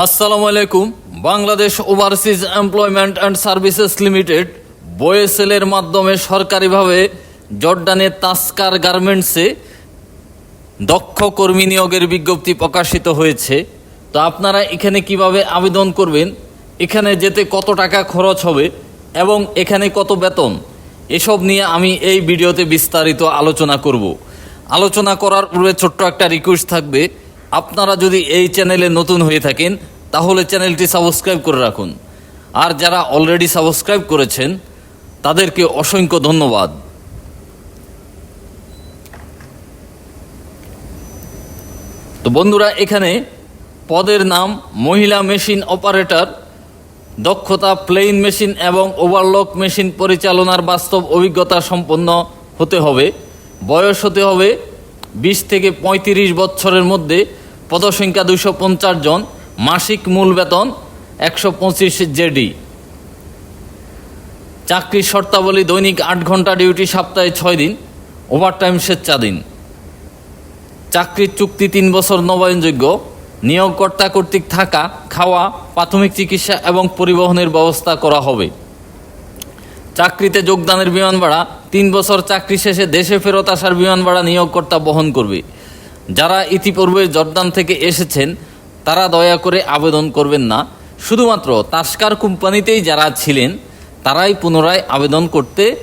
আসসালামু আলাইকুম। Bangladesh overseas employment and services limited বয়েসেলের মাধ্যমে সরকারিভাবে জর্ডানের তাস্কার গার্মেন্টসে দক্ষ কর্মী নিয়োগের বিজ্ঞপ্তি প্রকাশিত হয়েছে। তো আপনারা এখানে কীভাবে আবেদন করবেন, এখানে যেতে কত টাকা খরচ হবে এবং এখানে কত বেতন, এসব নিয়ে আমি এই ভিডিওতে বিস্তারিত আলোচনা করব। আলোচনা করার পূর্বে ছোট্ট একটা রিকোয়েস্ট থাকবে আপনারা যদি এই চ্যানেলে নতুন হয়ে থাকেন, তাহলে চ্যানেলটি সাবস্ক্রাইব করে রাখুন। আর যারা অলরেডি সাবস্ক্রাইব করেছেন, তাদেরকে অসংখ্য ধন্যবাদ। তো বন্ধুরা, এখানে পদের নাম মহিলা মেশিন অপারেটর, দক্ষতা প্লেইন মেশিন এবং ওভারলক মেশিন পরিচালনার বাস্তব অভিজ্ঞতা সম্পন্ন হতে হবে। বয়স হতে হবে বিশ থেকে পঁয়ত্রিশ বছরের মধ্যে পদসংখ্যা দুশো পঞ্চাশ জন, মাসিক মূল বেতন একশো পঁচিশ জেডি। চাকরির শর্তাবলী দৈনিক আট ঘণ্টা ডিউটি সপ্তাহে ছয় দিন, ওভারটাইম স্বেচ্ছাধীন চাকরির চুক্তি তিন বছর নবায়নযোগ্য, নিয়োগকর্তা কর্তৃক থাকা, খাওয়া, প্রাথমিক চিকিৎসা এবং পরিবহনের ব্যবস্থা করা হবে। চাকরিতে যোগদানের বিমান ভাড়া তিন বছর, চাকরি শেষে দেশে ফেরত আসার বিমান ভাড়া নিয়োগকর্তা বহন করবে। যারা ইতিপূর্বে জর্দান থেকে এসেছেন, তারা দয়া করে আবেদন করবেন না। শুধুমাত্র তাস্কার কোম্পানিতেই যারা ছিলেন, তারাই পুনরায় আবেদন করতে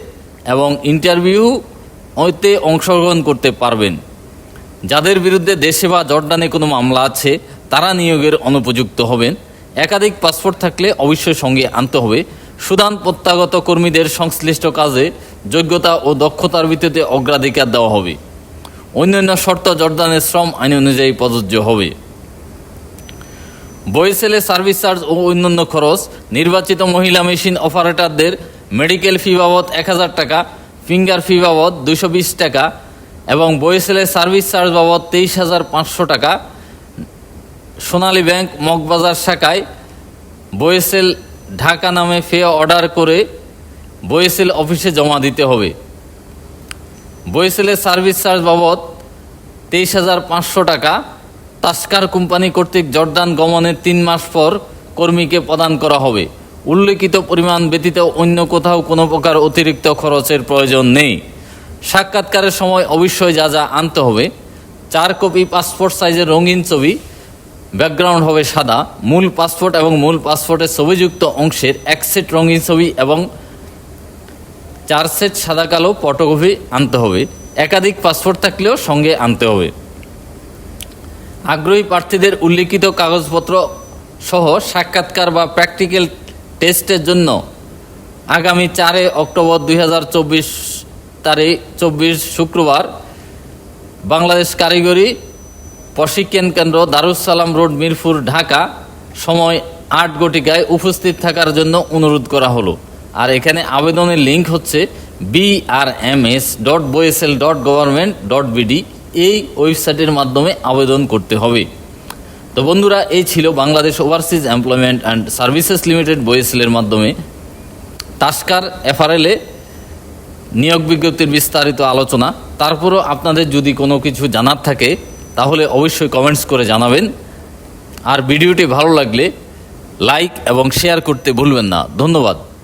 এবং ইন্টারভিউ হইতে অংশগ্রহণ করতে পারবেন। যাদের বিরুদ্ধে দেশে বা জর্ডানে কোনো মামলা আছে, তারা নিয়োগের অনুপযুক্ত হবেন। একাধিক পাসপোর্ট থাকলে অবশ্যই সঙ্গে আনতে হবে। সুদান প্রত্যাগত কর্মীদের সংশ্লিষ্ট কাজে যোগ্যতা ও দক্ষতার ভিত্তিতে অগ্রাধিকার দেওয়া হবে। অন্যান্য শর্ত জর্দানের শ্রম আইন অনুযায়ী প্রযোজ্য হবে। বইসেলে সার্ভিস চার্জ ও অন্যান্য খরচ, নির্বাচিত মহিলা মেশিন অপারেটরদের মেডিকেল ফি বাবদ এক হাজার টাকা, ফিঙ্গার ফি বাবদ দুশো বিশ টাকা এবং বইসেলে সার্ভিস চার্জ বাবদ তেইশ হাজার পাঁচশো টাকা। সোনালী ব্যাংক মগবাজার শাখায় বইসেল ঢাকা নামে ফে অর্ডার করে বইসেল অফিসে জমা দিতে হবে। বইসেলের সার্ভিস চার্জ বাবদ তেইশ হাজার পাঁচশো টাকা তাস্কার কোম্পানি কর্তৃক জর্দান গমনের তিন মাস পর কর্মীকে প্রদান করা হবে। উল্লেখিত পরিমাণ ব্যতীত অন্য কোথাও কোনো প্রকার অতিরিক্ত খরচের প্রয়োজন নেই। সাক্ষাৎকারের সময় অবশ্যই যা যা আনতে হবে, চার কপি পাসপোর্ট সাইজের রঙিন ছবি, ব্যাকগ্রাউন্ড হবে সাদা, মূল পাসপোর্ট এবং মূল পাসপোর্টের ছবিযুক্ত অংশের এক সেট রঙিন ছবি এবং চার সেট সাদা কালো ফটোকপি আনতে হবে। একাধিক পাসপোর্ট থাকলেও সঙ্গে আনতে হবে। আগ্রহী প্রার্থীদের উল্লিখিত কাগজপত্র সহ সাক্ষাৎকার বা প্র্যাকটিক্যাল টেস্টের জন্য আগামী চারে অক্টোবর দুই হাজার চব্বিশ তারিখ চব্বিশ শুক্রবার বাংলাদেশ কারিগরি প্রশিক্ষণ কেন্দ্র দারুসালাম রোড, মিরপুর, ঢাকা সময় আট গটিকায় উপস্থিত থাকার জন্য অনুরোধ করা হলো। আর এখানে আবেদনের লিঙ্ক হচ্ছে BRMS dot BOESL dot government dot BD এই ওয়েবসাইটের মাধ্যমে আবেদন করতে হবে। তো বন্ধুরা, এই ছিল Bangladesh overseas employment and services limited বইএসএলের মাধ্যমে। টাস্কার এফআরএলে নিয়োগ বিজ্ঞপ্তির বিস্তারিত আলোচনা। তারপরও আপনাদের যদি কোনো কিছু জানার থাকে, তাহলে অবশ্যই কমেন্টস করে জানাবেন। আর ভিডিওটি ভালো লাগলে লাইক এবং শেয়ার করতে ভুলবেন না। ধন্যবাদ।